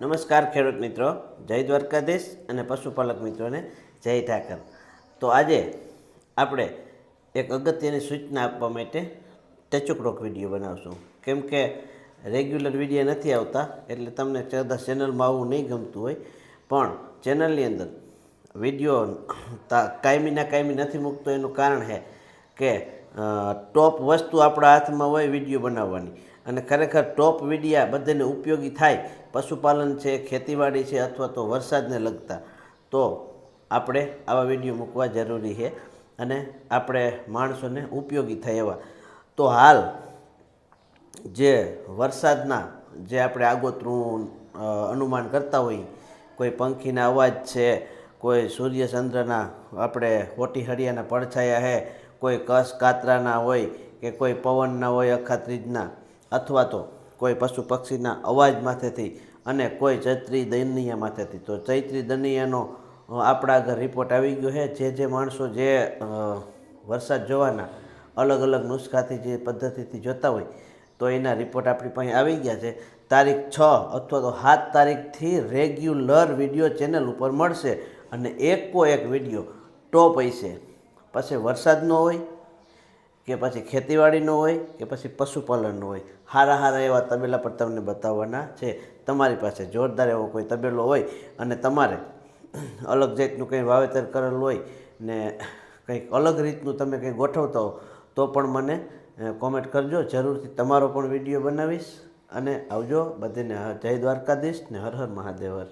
નમસ્કાર ખેડૂત મિત્રો, જય દ્વારકાધીશ અને પશુપાલક મિત્રોને જય ઠાકર. તો આજે આપણે એક અગત્યની સૂચના આપવા માટે ટચુકડોક વીડિયો બનાવશું. કેમ કે રેગ્યુલર વીડિયો નથી આવતા, એટલે તમને કદાચ ચેનલમાં આવવું નહીં ગમતું હોય, પણ ચેનલની અંદર વીડિયો કાયમીના કાયમી નથી મૂકતો, એનું કારણ છે કે ટોપ વસ્તુ આપણા હાથમાં હોય વીડિયો બનાવવાની. અને ખરેખર ટોપ વિડિયા બધાને ઉપયોગી થાય. પશુપાલન છે, ખેતીવાડી છે અથવા તો વરસાદને લગતા. તો આપણે આવા વીડિયો મૂકવા જરૂરી છે અને આપણે માણસોને ઉપયોગી થાય એવા. તો હાલ જે વરસાદના જે આપણે આગોતરું અનુમાન કરતા હોઈએ, કોઈ પંખીના અવાજ છે, કોઈ સૂર્ય ચંદ્રના આપણે હોટી હળિયાના પડછાયા છે, કોઈ કસ કાતરાના હોય કે કોઈ પવનના હોય અખાત્રીજના અથવા તો કોઈ પશુ પક્ષીના અવાજ માથેથી અને કોઈ ચૈત્રી દનિયા માથેથી. તો ચૈત્રી દનિયાનો આપણા આગળ રિપોર્ટ આવી ગયો છે. જે જે માણસો જે વરસાદ જોવાના, અલગ અલગ નુસ્ખાથી જે પદ્ધતિથી જોતા હોય, તો એના રિપોર્ટ આપણી પાસે આવી ગયા છે. તારીખ છ અથવા તો સાત તારીખથી રેગ્યુલર વીડિયો ચેનલ ઉપર મળશે અને એકો એક વીડિયો ટોપ હશે. પછી વરસાદનો હોય કે પછી ખેતીવાડીનો હોય, કે પછી પશુપાલનનો હોય. સારા સારા એવા તબેલા પર તમને બતાવવાના છે. તમારી પાસે જોરદાર એવો કોઈ તબેલો હોય અને તમારે અલગ જાતનું કંઈ વાવેતર કરેલું હોય ને કંઈક અલગ રીતનું તમે કંઈ ગોઠવતા હો, તો પણ મને કોમેન્ટ કરજો. જરૂરથી તમારો પણ વીડિયો બનાવીશ. અને આવજો બધીને જય દ્વારકાધીશ ને હર હર મહાદેવર.